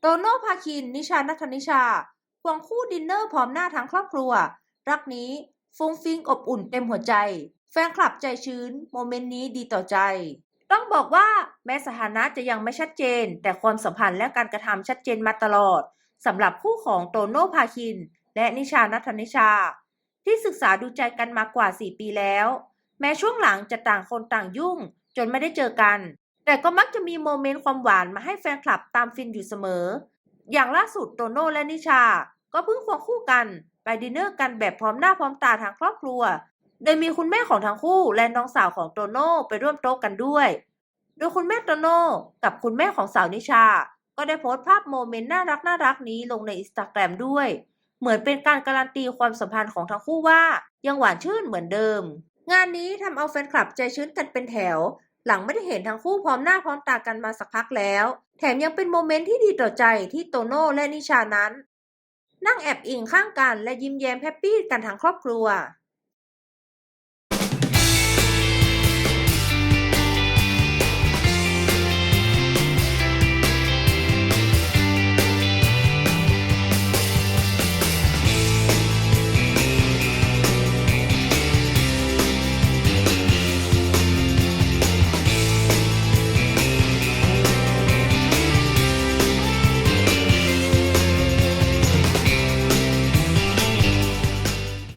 โตโน่พาคิน นิชานัทนิชา ควงคู่ดินเนอร์พร้อมหน้าทั้งครอบครัว รักนี้ฟุ้งฟิ้งอบอุ่นเต็มหัวใจ แฟนคลับใจชื้น โมเมนต์นี้ดีต่อใจ ต้องบอกว่าแม้สถานะจะยังไม่ชัดเจน แต่ความสัมพันธ์และการกระทำชัดเจนมาตลอดสำหรับคู่ของโตโน่พาคิน และนิชานัทนิชา ที่ศึกษาดูใจกันมากว่า 4 ปีแล้ว แม้ช่วงหลังจะต่างคนต่างยุ่ง จนไม่ได้เจอกัน แต่ก็มักจะมีโมเมนต์ความหวานมาให้แฟนคลับตามฟินอยู่เสมอ อย่างล่าสุดโตโน่และนิชา ก็เพิ่งควงคู่กันไปดินเนอร์กันแบบพร้อมหน้าพร้อมตาทางครอบครัว โดยมีคุณแม่ของทั้งคู่และน้องสาวของโตโน่ไปร่วมโต๊ะกันด้วย โดยคุณแม่โตโน่กับคุณแม่ของสาวนิชา ก็ได้โพสต์ภาพโมเมนต์น่ารักน่ารักนี้ลงในอินสตาแกรมด้วย เหมือนเป็นการการันตีความสัมพันธ์ของทั้งคู่ว่ายังหวานชื่นเหมือนเดิม งานนี้ทำเอาแฟนคลับใจชื้นกันเป็นแถว หลังไม่ได้เห็นทั้งคู่พร้อมหน้าพร้อมตากันมาสักพักแล้ว แถมยังเป็นโมเมนต์ที่ดีต่อใจที่โตโน่และนิชานั้น นั่งแอบอิงข้างกันและยิ้มแย้มแฮปปี้กันทั้งครอบครัว